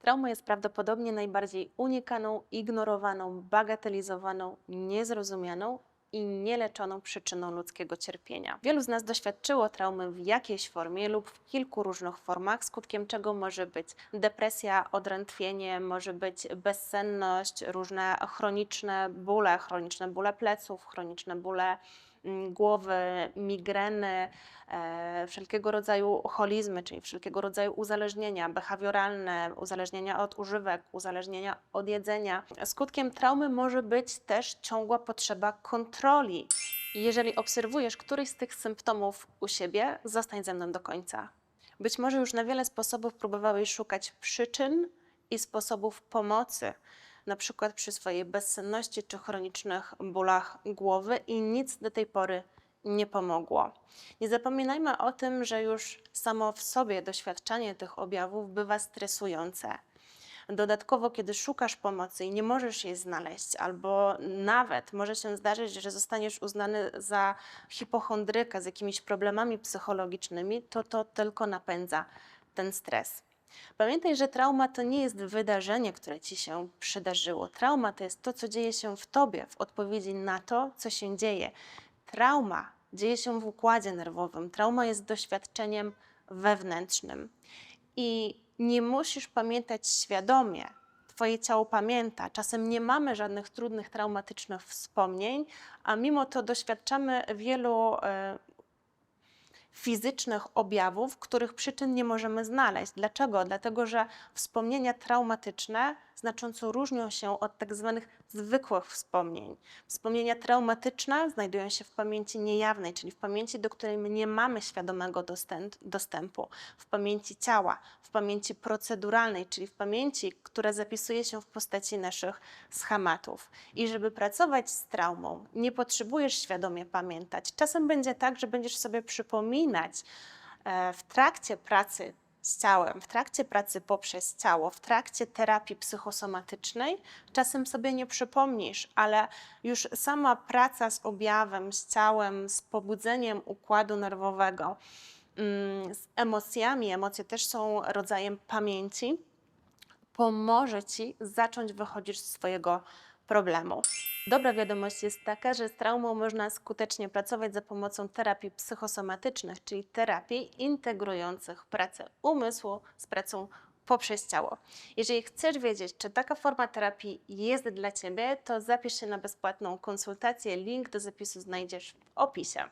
Trauma jest prawdopodobnie najbardziej unikaną, ignorowaną, bagatelizowaną, niezrozumianą i nieleczoną przyczyną ludzkiego cierpienia. Wielu z nas doświadczyło traumy w jakiejś formie lub w kilku różnych formach, skutkiem czego może być depresja, odrętwienie, może być bezsenność, różne chroniczne bóle, chroniczne bóle pleców, chroniczne bóle głowy, migreny, e, wszelkiego rodzaju holizmy, czyli wszelkiego rodzaju uzależnienia behawioralne, uzależnienia od używek, uzależnienia od jedzenia. Skutkiem traumy może być też ciągła potrzeba kontroli. Jeżeli obserwujesz któryś z tych symptomów u siebie, zostań ze mną do końca. Być może już na wiele sposobów próbowałeś szukać przyczyn i sposobów pomocy, na przykład przy swojej bezsenności czy chronicznych bólach głowy, i nic do tej pory nie pomogło. Nie zapominajmy o tym, że już samo w sobie doświadczanie tych objawów bywa stresujące. Dodatkowo, kiedy szukasz pomocy i nie możesz jej znaleźć, albo nawet może się zdarzyć, że zostaniesz uznany za hipochondryka z jakimiś problemami psychologicznymi, to to tylko napędza ten stres. Pamiętaj, że trauma to nie jest wydarzenie, które ci się przydarzyło. Trauma to jest to, co dzieje się w tobie w odpowiedzi na to, co się dzieje. Trauma dzieje się w układzie nerwowym. Trauma jest doświadczeniem wewnętrznym. I nie musisz pamiętać świadomie. Twoje ciało pamięta. Czasem nie mamy żadnych trudnych, traumatycznych wspomnień, a mimo to doświadczamy wielu e, fizycznych objawów, których przyczyn nie możemy znaleźć. Dlaczego? Dlatego, że wspomnienia traumatyczne znacząco różnią się od tak zwanych zwykłych wspomnień. Wspomnienia traumatyczne znajdują się w pamięci niejawnej, czyli w pamięci, do której my nie mamy świadomego dostęp, dostępu, w pamięci ciała, w pamięci proceduralnej, czyli w pamięci, która zapisuje się w postaci naszych schematów. I żeby pracować z traumą, nie potrzebujesz świadomie pamiętać. Czasem będzie tak, że będziesz sobie przypominać e, w trakcie pracy z ciałem, w trakcie pracy poprzez ciało, w trakcie terapii psychosomatycznej, czasem sobie nie przypomnisz, ale już sama praca z objawem, z ciałem, z pobudzeniem układu nerwowego, mm, z emocjami, emocje też są rodzajem pamięci, pomoże ci zacząć wychodzić z swojego problemu. Dobra wiadomość jest taka, że z traumą można skutecznie pracować za pomocą terapii psychosomatycznych, czyli terapii integrujących pracę umysłu z pracą poprzez ciało. Jeżeli chcesz wiedzieć, czy taka forma terapii jest dla Ciebie, to zapisz się na bezpłatną konsultację. Link do zapisu znajdziesz w opisie.